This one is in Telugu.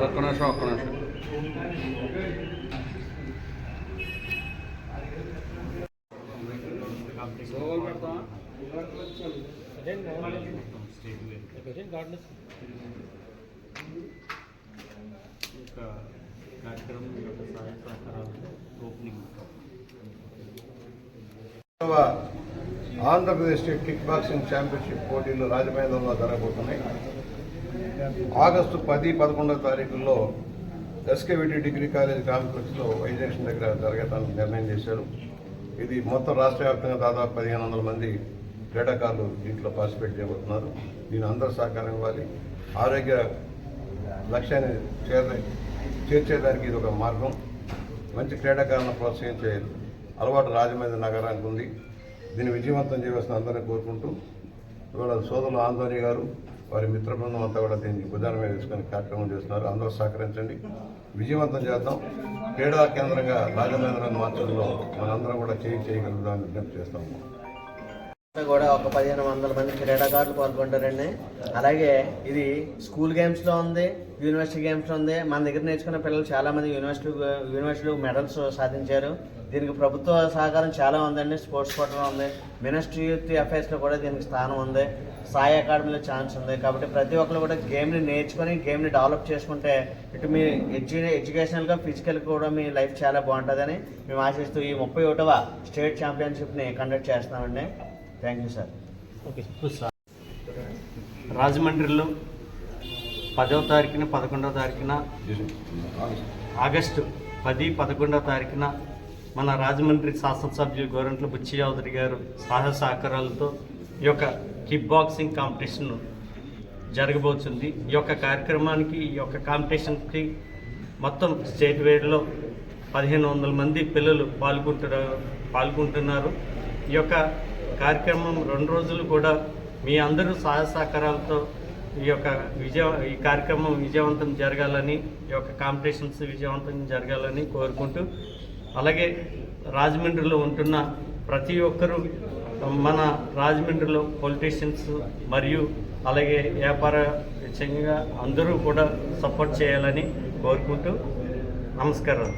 Arkadaşa arkadaşa. Then, garden. కార్యక్రమం యొక్క సహాయ సహకారాలు opening Andhra Pradesh state kick boxing championship పోటీలు రాజమహేంద్రంలో జరగబోతున్నాయి. ఆగస్టు పది పదకొండవ తారీఖుల్లో ఎస్కేవిటీ డిగ్రీ కాలేజ్ కాంప్లెక్స్లో వైజంక్షన్ దగ్గర జరగటానికి నిర్ణయం చేశారు. ఇది మొత్తం రాష్ట్ర వ్యాప్తంగా దాదాపు పదిహేను వందల మంది క్రీడాకారులు దీంట్లో పార్టిసిపేట్ చేయబోతున్నారు. దీని అందరూ సహకారం ఇవ్వాలి. ఆరోగ్య లక్ష్యాన్ని చేర చేర్చేదానికి ఇది ఒక మార్గం. మంచి క్రీడాకారులను ప్రోత్సహించే అలవాటు రాజమండ్రి నగరానికి ఉంది. దీన్ని విజయవంతం చేయవలసిన అందరినీ కోరుకుంటూ ఇవాళ సోదరులు ఆంధోని గారు వారి మిత్ర బృందం అంతా కూడా దీన్ని భుజాన మీద తీసుకొని కార్యక్రమం చేస్తున్నారు. అందరూ సహకరించండి. విజయవంతం చేద్దాం. క్రీడా కేంద్రంగా రాజమేంద్రాన్ని మార్చడంలో మనందరం కూడా చేయి చేయగలుగుతామని విజ్ఞప్తి చేస్తాము కూడా ఒక పదిహేను వందల మంది క్రీడాకారులు పాల్గొంటారండి. అలాగే ఇది స్కూల్ గేమ్స్లో ఉంది యూనివర్సిటీ గేమ్స్లో ఉంది. మన దగ్గర నేర్చుకున్న పిల్లలు చాలామంది యూనివర్సిటీ యూనివర్సిటీలో మెడల్స్ సాధించారు. దీనికి ప్రభుత్వ సహకారం చాలా ఉందండి స్పోర్ట్స్ కోటలో ఉంది. మినిస్ట్రీ యూత్ అఫైర్స్లో కూడా దీనికి స్థానం ఉంది. సాయి అకాడమీలో ఛాన్స్ ఉంది. కాబట్టి ప్రతి ఒక్కరు కూడా గేమ్ని నేర్చుకొని గేమ్ని డెవలప్ చేసుకుంటే ఇటు మీ ఎడ్యు ఎడ్యుకేషనల్గా ఫిజికల్ కూడా మీ లైఫ్ చాలా బాగుంటుందని మేము ఆశిస్తూ ఈ ముప్పై ఒకటవ స్టేట్ ఛాంపియన్షిప్ని కండక్ట్ చేస్తున్నామండి. Thank you sir. ఓకే రాజమండ్రిలో పదవ తారీఖున పదకొండవ తారీఖున ఆగస్టు పది పదకొండవ తారీఖున మన రాజమండ్రి శాసనసభ్యులు గోరంట్ల బుచ్చి చౌదరి గారు సహాయ సహకారాలతో ఈ యొక్క కిక్ బాక్సింగ్ కాంపిటీషన్ జరగబోతుంది. ఈ యొక్క కార్యక్రమానికి ఈ యొక్క కాంపిటీషన్కి మొత్తం స్టేట్ వైడ్లో పదిహేను వందల మంది పిల్లలు పాల్గొంటున్నారు పాల్గొంటున్నారు. ఈ యొక్క కార్యక్రమం రెండు రోజులు కూడా మీ అందరూ సహాయ సహకారాలతో ఈ యొక్క విజయ ఈ కార్యక్రమం విజయవంతం జరగాలని ఈ యొక్క కాంపిటీషన్స్ విజయవంతం జరగాలని కోరుకుంటూ అలాగే రాజమండ్రిలో ఉంటున్న ప్రతి ఒక్కరూ మన రాజమండ్రిలో పొలిటీషియన్స్ మరియు అలాగే వ్యాపార విషయంగా అందరూ కూడా సపోర్ట్ చేయాలని కోరుకుంటూ నమస్కారం